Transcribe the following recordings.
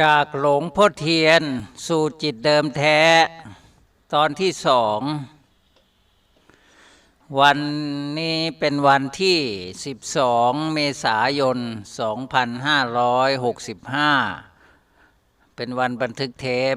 จากหลงพ่อเทียนสู่จิตเดิมแท้ ตอนที่สอง วันนี้เป็นวันที่ 12 เมษายน 2565 เป็นวันบันทึกเทป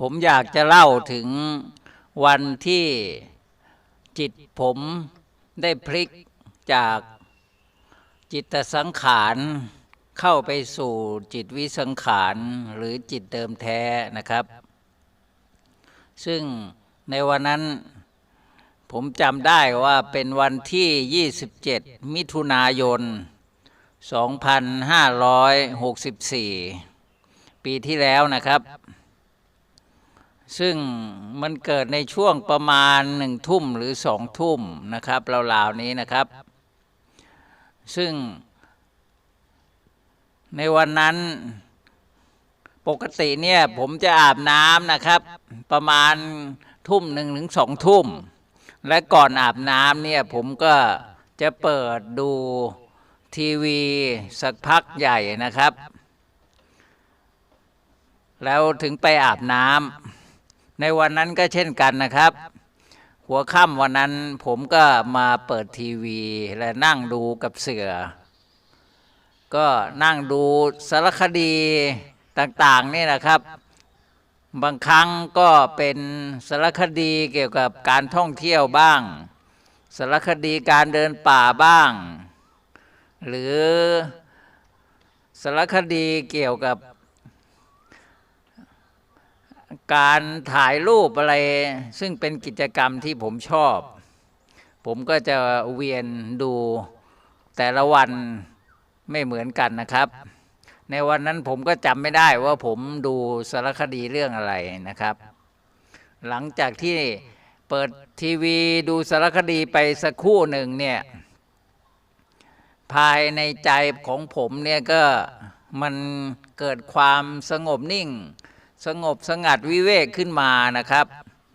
ผมอยากจะเล่าถึงวันที่จิตผมได้พลิกจาก จิตสังขารเข้าไปสู่จิตวิสังขารหรือจิตเดิมแท้นะครับ ซึ่งในวันนั้นผมจำได้ว่าเป็นวันที่ 27 มิถุนายน 2564 ปีที่แล้วนะครับ ซึ่งมันเกิดในช่วงประมาณหนึ่งทุ่มหรือสองทุ่มนะครับราวๆนี้นะครับ ซึ่งในวันนั้นปกติเนี่ย ผมจะอาบน้ำนะครับ ประมาณทุ่มหนึ่งถึงสองทุ่ม และก่อนอาบน้ำเนี่ย ผมก็จะเปิดดูทีวีสักพักใหญ่นะครับ แล้วถึงไปอาบน้ำในวันนั้นก็เช่นกันนะครับ หัวค่ำวันนั้นผมก็มาเปิดทีวีและนั่งดูกับเสือ ก็นั่งดูสารคดีต่าง ๆ นี่นะครับ บางครั้งก็เป็นสารคดีเกี่ยวกับการท่องเที่ยวบ้าง สารคดีการเดินป่าบ้าง หรือสารคดีเกี่ยวกับ การถ่ายรูปอะไร ซึ่งเป็นกิจกรรมที่ผมชอบ ผมก็จะเวียนดูแต่ละวันไม่เหมือนกันนะครับ ในวันนั้นผมก็จำไม่ได้ว่าผมดูสารคดีเรื่องอะไรนะครับ หลังจากที่เปิดทีวีดูสารคดีไปสักครู่หนึ่งเนี่ย ภายในใจของผมเนี่ยก็มันเกิดความสงบนิ่ง สงบสงัดวิเวกขึ้นมานะครับ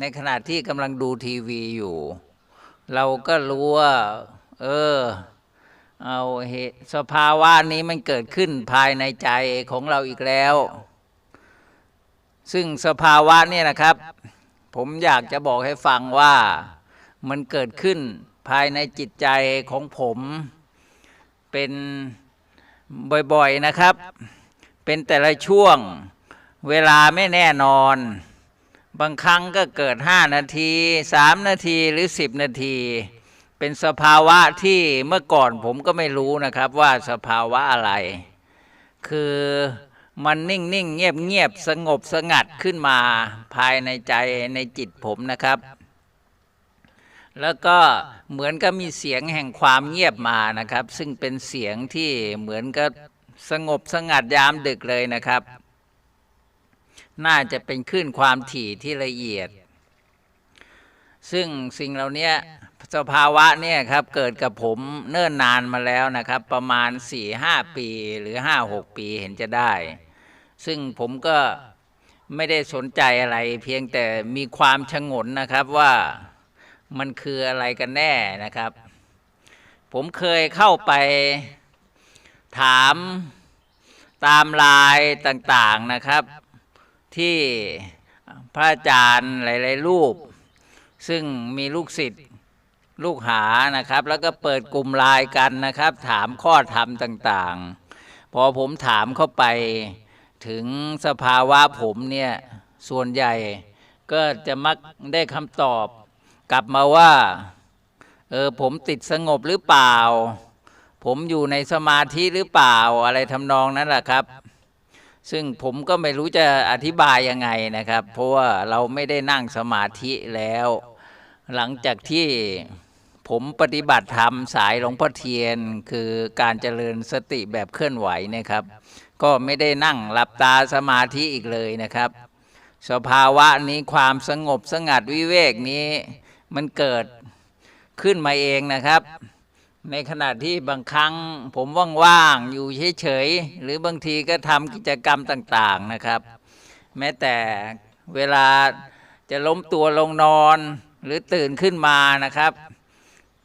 ในขณะที่กำลังดูทีวีอยู่ เราก็รู้ว่า เออ เอาเหตุสภาวะนี้มันเกิดขึ้นภายในใจของเราอีกแล้ว ซึ่งสภาวะนี่นะครับ ผมอยากจะบอกให้ฟังว่ามันเกิดขึ้นภายในจิตใจของผมเป็นบ่อยๆนะครับ เป็นแต่ละช่วง เวลาไม่แน่นอน บางครั้งก็เกิด5นาที3นาทีหรือ10นาที เป็นสภาวะที่เมื่อก่อนผมก็ไม่รู้นะครับว่าสภาวะอะไร คือมันนิ่งนิ่งเงียบเงียบสงบสงัดขึ้นมาภายในใจในจิตผมนะครับ แล้วก็เหมือนกับมีเสียงแห่งความเงียบมานะครับ ซึ่งเป็นเสียงที่เหมือนกับสงบสงัดยามดึกเลยนะครับ น่าจะเป็นคลื่นความถี่ที่ละเอียด ซึ่งสิ่งเหล่านี้สภาวะเนี่ยครับเกิดกับผมเนิ่นนานมาแล้วนะครับ ประมาณ 4-5 ปีหรือ 5-6 ปีเห็นจะได้ ซึ่งผมก็ไม่ได้สนใจอะไรเพียงแต่มีความชงนนะครับว่ามันคืออะไรกันแน่นะครับ ผมเคยเข้าไปถามตามไลน์ต่างๆนะครับ ที่พระอาจารย์หลาย ๆ รูป ซึ่งมีลูกศิษย์ลูกหานะครับ แล้วก็เปิดกลุ่มไลน์กันนะครับ ถามข้อธรรมต่าง ๆ พอผมถามเข้าไปถึงสภาวะผมเนี่ยส่วนใหญ่ก็จะมักได้คำตอบกลับมาว่าเออผมติดสงบหรือเปล่า ผมอยู่ในสมาธิหรือเปล่าอะไรทำนองนั้นแหละครับ ซึ่งผมก็ไม่รู้จะอธิบายยังไงนะครับ เพราะว่าเราไม่ได้นั่งสมาธิแล้ว หลังจากที่ผมปฏิบัติธรรมสายหลวงพ่อเทียน คือการเจริญสติแบบเคลื่อนไหวนะครับ ก็ไม่ได้นั่งหลับตาสมาธิอีกเลยนะครับ สภาวะนี้ความสงบสงัดวิเวกนี้ มันเกิดขึ้นมาเองนะครับ ในขณะที่บางครั้งผมว่างๆอยู่เฉยๆหรือบางทีก็ทำกิจกรรมต่าง ๆนะครับ แม้แต่เวลาจะล้มตัวลงนอนหรือตื่นขึ้นมานะครับ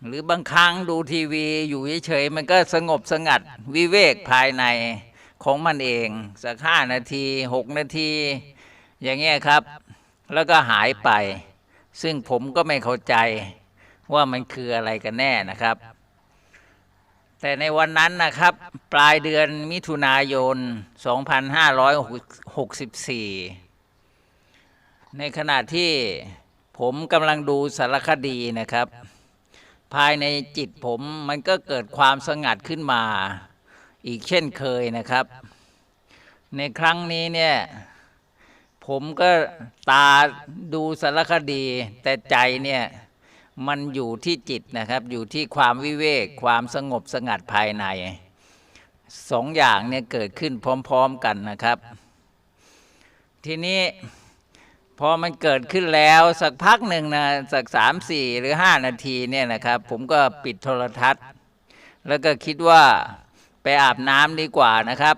หรือบางครั้งดูทีวีอยู่เฉยๆมันก็สงบสงัดวิเวกภายในของมันเอง สักห้านาทีหกนาที อย่างเงี้ยครับ แล้วก็หายไป ซึ่งผมก็ไม่เข้าใจว่ามันคืออะไรกันแน่นะครับ แต่ในวันนั้นนะครับปลายเดือนมิถุนายน 2564 ในขณะที่ผมกำลังดูสารคดีนะครับ ภายในจิตผมมันก็เกิดความสงัดขึ้นมา อีกเช่นเคยนะครับ ในครั้งนี้เนี่ยผมก็ตาดูสารคดีแต่ใจเนี่ย มันอยู่ที่จิตนะครับ อยู่ที่ความวิเวก ความสงบสงัดภายในสองอย่างเนี่ยเกิดขึ้นพร้อม ๆกันนะครับ ทีนี้พอมันเกิดขึ้นแล้วสักพักหนึ่งนะสักสามสี่หรือห้านาทีเนี่ยนะครับ ผมก็ปิดโทรทัศน์ แล้วก็คิดว่าไปอาบน้ำดีกว่านะครับ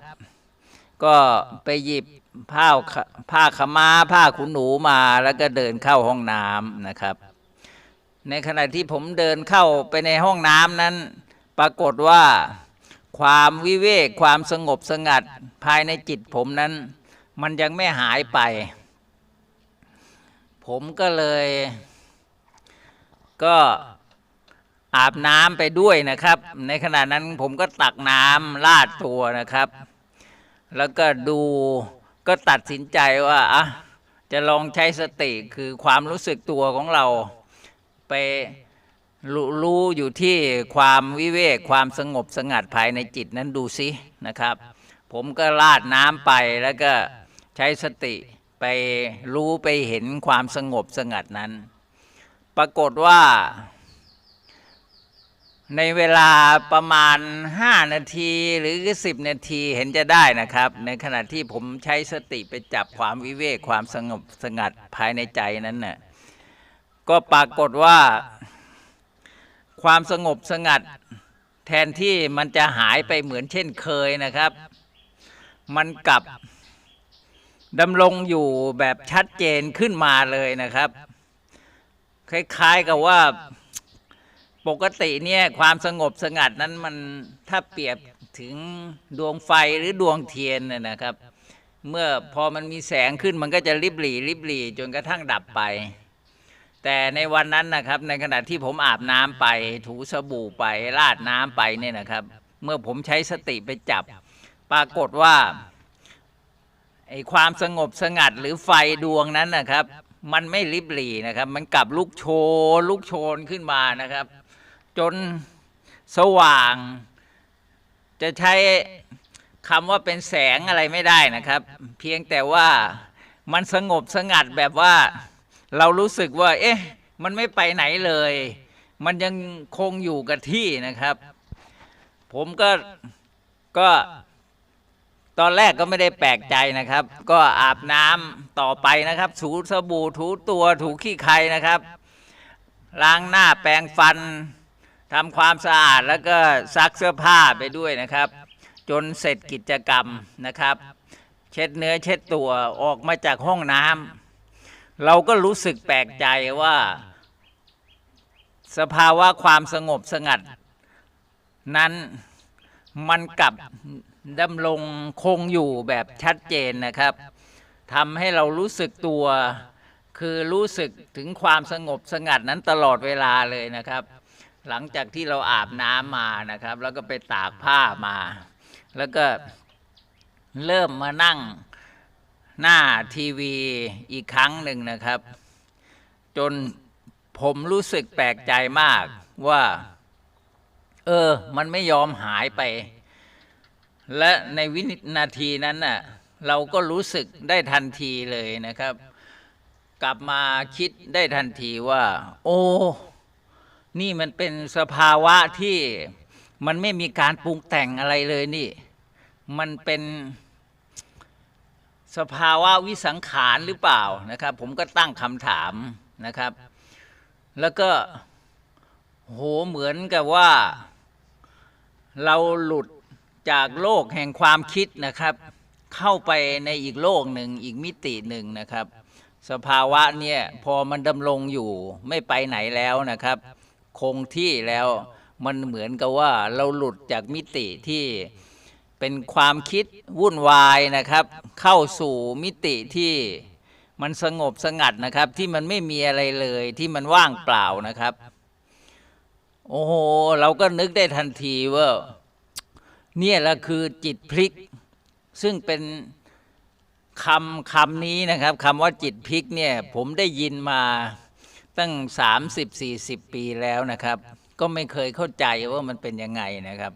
ก็ไปหยิบผ้าผ้าขาวม้าผ้าขุนหนูมาแล้วก็เดินเข้าห้องน้ำนะครับ ในขณะที่ผมเดินเข้าไปในห้องน้ำนั้น ปรากฏว่า ความวิเวกความสงบสงัดภายในจิตผมนั้น มันยังไม่หายไป ผมก็เลย ก็อาบน้ำไปด้วยนะครับ ในขณะนั้นผมก็ตักน้ำลาดตัวนะครับ แล้วก็ดูก็ตัดสินใจว่าอะจะลองใช้สติคือความรู้สึกตัวของเรา ไปรรู้อยู่ที่ความวิเวกความสงบสงัดภายในจิตนั้นดูสินะครับ ผมก็ลาดน้ำไปแล้วก็ใช้สติไปรู้ไปเห็นความสงบสงัดนั้น ปรากฏว่า ในเวลาประมาณ 5 นาทีหรือ 10 นาทีเห็นจะได้นะครับ ในขณะที่ผมใช้สติไปจับความวิเวกความสงบสงัดภายในใจนั้นน่ะ ก็ปรากฏว่า ความสงบสงัด แทนที่มันจะหายไปเหมือนเช่นเคยนะครับ มันกลับดำรงอยู่แบบชัดเจนขึ้นมาเลยนะครับ คล้ายๆกับว่าปกติเนี่ยความสงบสงัดนั้นมันถ้าเปรียบถึงดวงไฟหรือดวงเทียนนะนะครับ เมื่อพอมันมีแสงขึ้นมันก็จะริบหรี่ริบหรี่จนกระทั่งดับไป แต่ในวันนั้นนะครับในขณะที่ผมอาบน้ำไป ถูสบู่ไปราดน้ำไปเนี่ยนะครับ เมื่อผมใช้สติไปจับ ปรากฏว่าไอ้ความสงบสงัดหรือไฟดวงนั้นนะครับ มันไม่ริบหรี่นะครับ มันกลับลุกโชนลุกโชนขึ้นมานะครับ จนสว่าง จะใช้คำว่าเป็นแสงอะไรไม่ได้นะครับ เพียงแต่ว่ามันสงบสงัดแบบว่า เรารู้สึกว่า เอ๊ะ มันไม่ไปไหนเลย มันยังคงอยู่กับที่นะครับ ผมก็ก็ตอนแรกก็ไม่ได้แปลกใจนะครับ ก็อาบน้ำต่อไปนะครับ ถูสบู่ถูตัวถูขี้ใครนะครับ ล้างหน้าแปรงฟันทำความสะอาดแล้วก็ซักเสื้อผ้าไปด้วยนะครับ จนเสร็จกิจกรรมนะครับ เช็ดเนื้อเช็ดตัวออกมาจากห้องน้ำ เราก็รู้สึกแปลกใจว่า สภาวะความสงบสงัด นั้นมันกลับดำรงคงอยู่แบบชัดเจนนะครับทำให้เรารู้สึกตัวคือรู้สึกถึงความสงบสงัดนั้นตลอดเวลาเลยนะครับ หลังจากที่เราอาบน้ำมานะครับ แล้วก็ไปตากผ้ามา แล้วก็เริ่มมานั่ง หน้าทีวีอีกครั้งหนึ่งนะครับ จนผมรู้สึกแปลกใจมากว่า เออ มันไม่ยอมหายไป และในวินาทีนั้นน่ะเราก็รู้สึกได้ทันทีเลยนะครับ กลับมาคิดได้ทันทีว่า โอ้ นี่มันเป็นสภาวะที่มันไม่มีการปรุงแต่งอะไรเลยนี่ มันเป็น สภาวะวิสังขารหรือเปล่านะครับ ผมก็ตั้งคำถามนะครับ แล้วก็โหเหมือนกับว่า เราหลุดจากโลกแห่งความคิดนะครับ เข้าไปในอีกโลกหนึ่งอีกมิติหนึ่งนะครับ สภาวะเนี่ยพอมันดำรงอยู่ไม่ไปไหนแล้วนะครับ คงที่แล้วมันเหมือนกับว่าเราหลุดจากมิติที่ เป็นความคิดวุ่นวายนะครับ เข้าสู่มิติที่มันสงบสงัดนะครับ ที่มันไม่มีอะไรเลยที่มันว่างเปล่านะครับ โอ้โห เราก็นึกได้ทันทีว่าเนี่ยละคือจิตพลิก ซึ่งเป็นคำคำนี้นะครับคำว่าจิตพลิกเนี่ย ผมได้ยินมาตั้ง 30-40 ปีแล้วนะครับ ก็ไม่เคยเข้าใจว่ามันเป็นยังไงนะครับ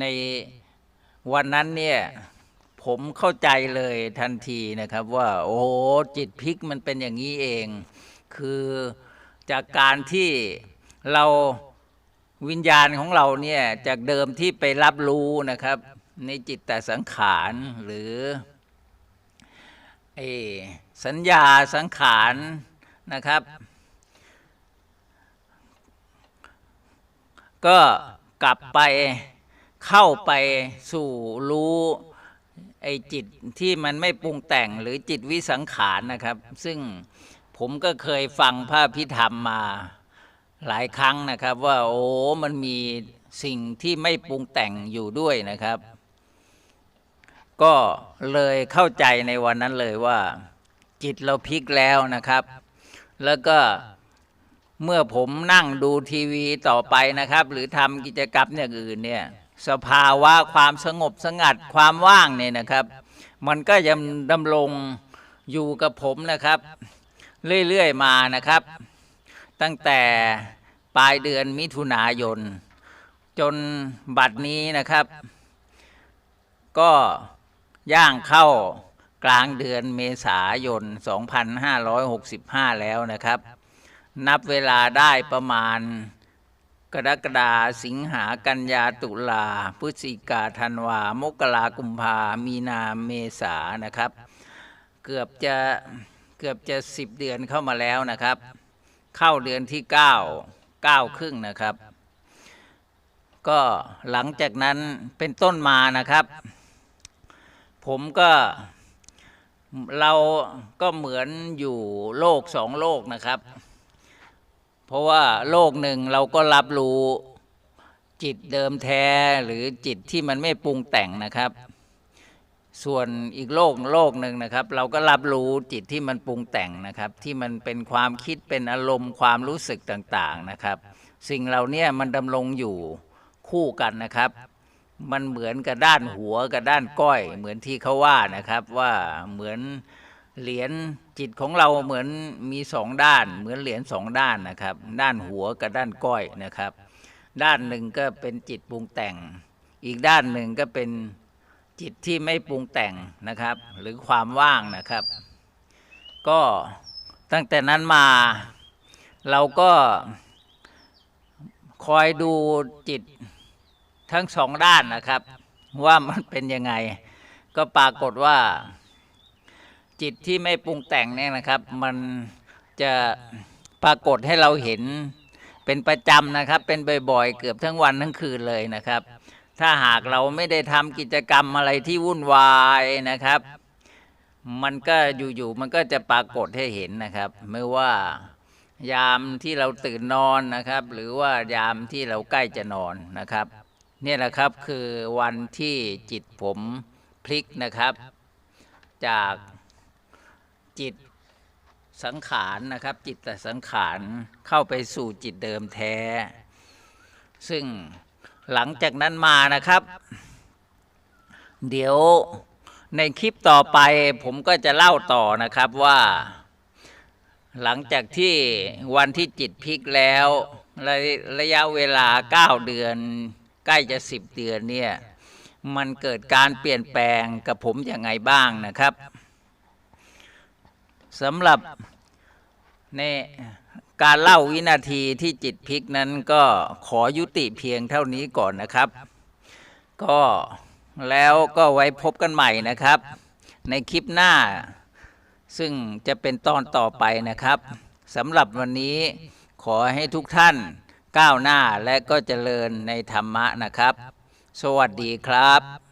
ใน วันนั้นเนี่ยผมเข้าใจเลยทันทีนะครับว่า โอ้จิตพลิกมันเป็นอย่างนี้เอง คือจากการที่เราวิญญาณของเราเนี่ยจากเดิมที่ไปรับรู้นะครับ ในจิตแต่สังขารหรือเออสัญญาสังขารนะครับ ก็กลับไป เข้าไปสู่รู้ไอ้จิตที่มันไม่ปรุงแต่งหรือจิตวิสังขารนะครับ ซึ่งผมก็เคยฟังพระพิธรรมมาหลายครั้งนะครับ ว่าโอ้มันมีสิ่งที่ไม่ปรุงแต่งอยู่ด้วยนะครับ ก็เลยเข้าใจในวันนั้นเลยว่า จิตเราพลิกแล้วนะครับ แล้วก็เมื่อผมนั่งดูทีวีต่อไปนะครับ หรือทำกิจกรรมอย่างอื่นเนี่ย สภาวะความสงบสงัดความว่างเนี่ยนะครับ มันก็ยังดำรงอยู่กับผมนะครับ เรื่อยๆมานะครับ ตั้งแต่ปลายเดือนมิถุนายน จนบัดนี้นะครับ ก็ย่างเข้ากลางเดือนเมษายน 2565 แล้วนะครับ นับเวลาได้ประมาณ กรกฎาสิงหากันยาตุลาพฤศจิกาธันวามกรากุมภามีนาเมษานะครับ เกือบจะเกือบจะสิบเดือนเข้ามาแล้วนะครับ เข้าเดือนที่เก้าเก้าครึ่งนะครับ ก็หลังจากนั้นเป็นต้นมานะครับ ผมก็เราก็เหมือนอยู่โลกสองโลกนะครับ ราะว่าโลกหนึ่งเราก็รับรู้จิตเดิมแท้หรือจิตที่มันไม่ปรุงแต่งนะครับ ส่วนอีกโลกโลกหนึ่งนะครับ เราก็รับรู้จิตที่มันปรุงแต่งนะครับ ที่มันเป็นความคิดเป็นอารมณ์ความรู้สึกต่างๆนะครับ สิ่งเหล่านี้มันดำรงอยู่คู่กันนะครับ มันเหมือนกับด้านหัวกับด้านก้อย เหมือนที่เขาว่านะครับว่าเหมือนเหรียญ จิตของเราเหมือนมีสองด้าน เหมือนเหรียญสองด้านนะครับ ด้านหัวกับด้านก้อยนะครับ ด้านหนึ่งก็เป็นจิตปรุงแต่ง อีกด้านหนึ่งก็เป็นจิตที่ไม่ปรุงแต่งนะครับ หรือความว่างนะครับ ก็ตั้งแต่นั้นมาเราก็คอยดูจิตทั้งสองด้านนะครับ ว่ามันเป็นยังไง ก็ปรากฏว่า จิตที่ไม่ปรุงแต่งเนี่ยนะครับ มันจะปรากฏให้เราเห็นเป็นประจำนะครับ เป็นบ่อยๆ เกือบทั้งวันทั้งคืนเลยนะครับ ถ้าหากเราไม่ได้ทำกิจกรรมอะไรที่วุ่นวายนะครับ มันก็อยู่ๆมันก็จะปรากฏให้เห็นนะครับ ไม่ว่ายามที่เราตื่นนอนนะครับ หรือว่ายามที่เราใกล้จะนอนนะครับเนี่ยแหละครับคือวันที่จิตผมพลิกนะครับ จาก จิตสังขารนะครับ จิตแต่สังขารเข้าไปสู่จิตเดิมแท้ ซึ่งหลังจากนั้นมานะครับ เดี๋ยวในคลิปต่อไปผมก็จะเล่าต่อนะครับว่า หลังจากที่วันที่จิตพลิกแล้วระระยะเวลาเก้าเดือน ใกล้จะสิบเดือนเนี่ยมันเกิดการเปลี่ยนแปลงกับผมอย่างไงบ้างนะครับ สำหรับในการเล่าวินาทีที่จิตพลิกนั้นก็ขอยุติเพียงเท่านี้ก่อนนะครับ ก็แล้วก็ไว้พบกันใหม่นะครับ ในคลิปหน้า ซึ่งจะเป็นตอนต่อไปนะครับสำหรับวันนี้ขอให้ทุกท่านก้าวหน้าและก็เจริญในธรรมะนะครับ สวัสดีครับ